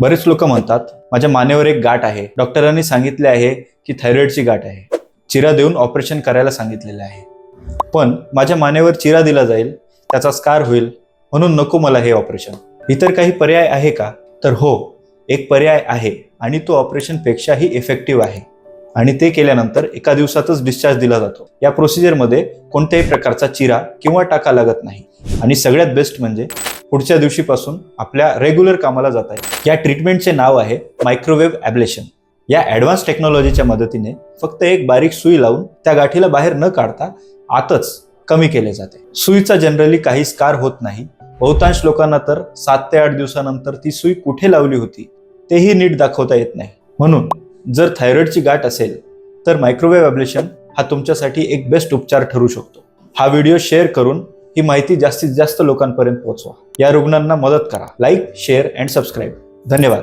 बरेच लोक म्हणतात माझ्या मानेवर एक गाठ आहे. डॉक्टरांनी सांगितले आहे की थायरॉइडची गाठ आहे. चिरा देऊन ऑपरेशन करायला सांगितलेले आहे. पण माझ्या मानेवर चिरा दिला जाईल त्याचा स्कार होईल म्हणून नको मला हे ऑपरेशन. इतर काही पर्याय आहे का? तर हो एक पर्याय आहे आणि तो ऑपरेशनपेक्षाही इफेक्टिव्ह आहे. आणि ते केल्यानंतर एका दिवसातच डिस्चार्ज दिला जातो. या प्रोसिजरमध्ये कोणत्याही प्रकारचा चिरा किंवा टाका लागत नाही. आणि सगळ्यात बेस्ट म्हणजे पुढच्या दिवशीपासून आपल्या रेग्युलर कामाला जात आहे. या ट्रीटमेंटचे नाव आहे मायक्रोवेव्ह ॲब्लेशन या ॲडव्हान्स टेक्नॉलॉजीच्या मदतीने फक्त एक बारीक सुई लावून त्या गाठीला बाहेर न काढता आतच कमी केले जाते. सुईचा जनरली काही स्कार होत नाही. बहुतांश लोकांना तर सात ते आठ दिवसानंतर ती सुई कुठे लावली होती तेही नीट दाखवता येत नाही. म्हणून जर थायरॉइडची गाठ असेल तर मायक्रोवेव्ह ॲब्लेशन हा तुमच्यासाठी एक बेस्ट उपचार ठरू शकतो. हा व्हिडिओ शेअर करून ही माहिती जास्तीत जास्त लोकांपर्यंत पोहोचवा. या रुग्णांना मदत करा. लाईक शेअर अँड सबस्क्राईब धन्यवाद.